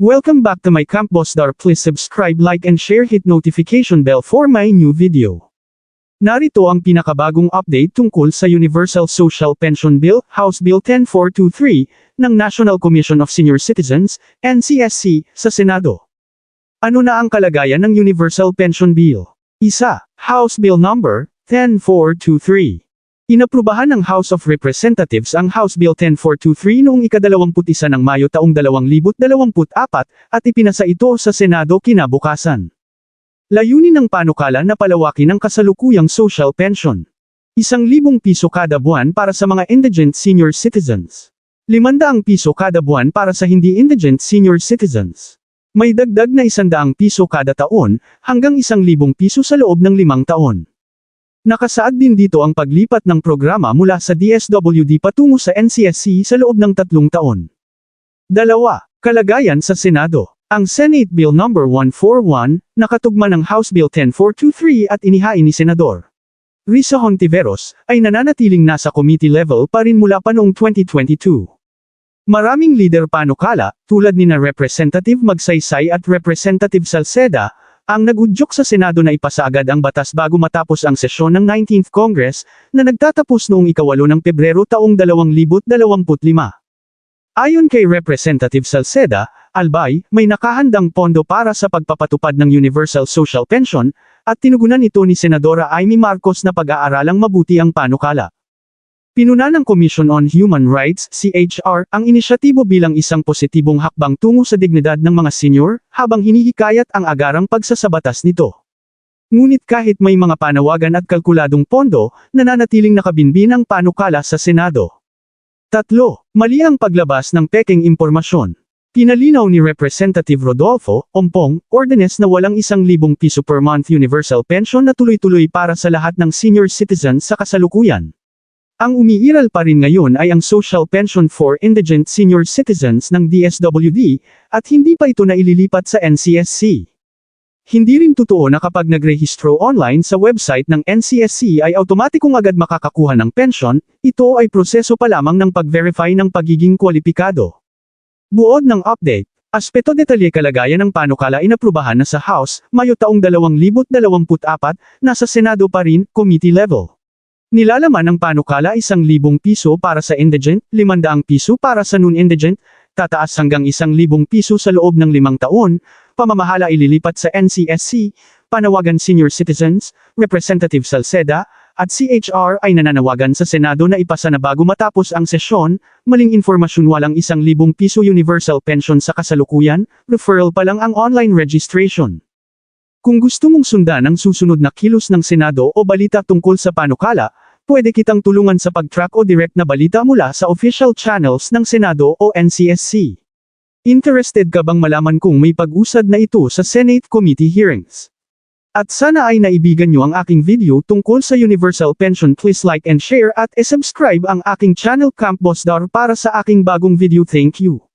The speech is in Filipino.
Welcome back to my Camp Boss Dar. Please subscribe, like and share hit notification bell for my new video. Narito ang pinakabagong update tungkol sa Universal Social Pension Bill, House Bill 10423, ng National Commission of Senior Citizens, NCSC, sa Senado. Ano na ang kalagayan ng Universal Pension Bill? Isa, House Bill Number 10423. Inaprubahan ng House of Representatives ang House Bill 10423 noong ikadalawamput-isa ng Mayo taong 2024 at ipinasa ito sa Senado kinabukasan. Layunin ng panukala na palawakin ang kasalukuyang social pension. Isang libong piso kada buwan para sa mga indigent senior citizens. Limandaang piso kada buwan para sa hindi indigent senior citizens. May dagdag na isandaang piso kada taon, hanggang isang libong piso sa loob ng limang taon. Nakasaad din dito ang paglipat ng programa mula sa DSWD patungo sa NCSC sa loob ng tatlong taon. Dalawa, kalagayan sa Senado. Ang Senate Bill No. 141, nakatugma ng House Bill 10423 at inihain ni Senador Risa Hontiveros, ay nananatiling nasa committee level pa rin mula pa noong 2022. Maraming leader panukala, tulad ni na Representative Magsaysay at Representative Salceda, ang nagudyok sa Senado na ipasa agad ang batas bago matapos ang sesyon ng 19th Congress, na nagtatapos noong ikawalo ng Pebrero taong 2025. Ayon kay Representative Salceda, Albay, may nakahandang pondo para sa pagpapatupad ng Universal Social Pension, at tinugunan ito ni Senadora Amy Marcos na pag-aaralang mabuti ang panukala. Pinuna ng Commission on Human Rights, CHR, ang inisyatibo bilang isang positibong hakbang tungo sa dignidad ng mga senior, habang hinihikayat ang agarang pagsasabatas nito. Ngunit kahit may mga panawagan at kalkuladong pondo, nananatiling nakabinbin ang panukala sa Senado. Tatlo, mali ang paglabas ng peking impormasyon. Pinalinaw ni Representative Rodolfo, Ompong, ordenes na walang isang libong piso per month universal pension na tuloy-tuloy para sa lahat ng senior citizens sa kasalukuyan. Ang umiiral pa rin ngayon ay ang Social Pension for Indigent Senior Citizens ng DSWD, at hindi pa ito naililipat sa NCSC. Hindi rin totoo na kapag nagrehistro online sa website ng NCSC ay automatikong agad makakakuha ng pension, ito ay proseso pa lamang ng pag-verify ng pagiging kwalipikado. Buod ng update, aspeto detalye kalagayan ng panukala inaprubahan na sa House, Mayo taong 2024, nasa Senado pa rin, committee level. Nilalaman ng panukala isang libong piso para sa indigent, limandaang piso para sa non-indigent, tataas hanggang isang libong piso sa loob ng limang taon, pamamahala ililipat sa NCSC, panawagan senior citizens, Representative Salceda, at CHR ay nananawagan sa Senado na ipasa na bago matapos ang sesyon, maling informasyon walang isang libong piso universal pension sa kasalukuyan, referral pa lang ang online registration. Kung gusto mong sundan ang susunod na kilos ng Senado o balita tungkol sa panukala, pwede kitang tulungan sa pag-track o direct na balita mula sa official channels ng Senado o NCSC. Interested ka bang malaman kung may pag-usad na ito sa Senate Committee hearings? At sana ay naibigan nyo ang aking video tungkol sa Universal Pension please like and share at e-subscribe ang aking channel Camp Boss Dar para sa aking bagong video thank you.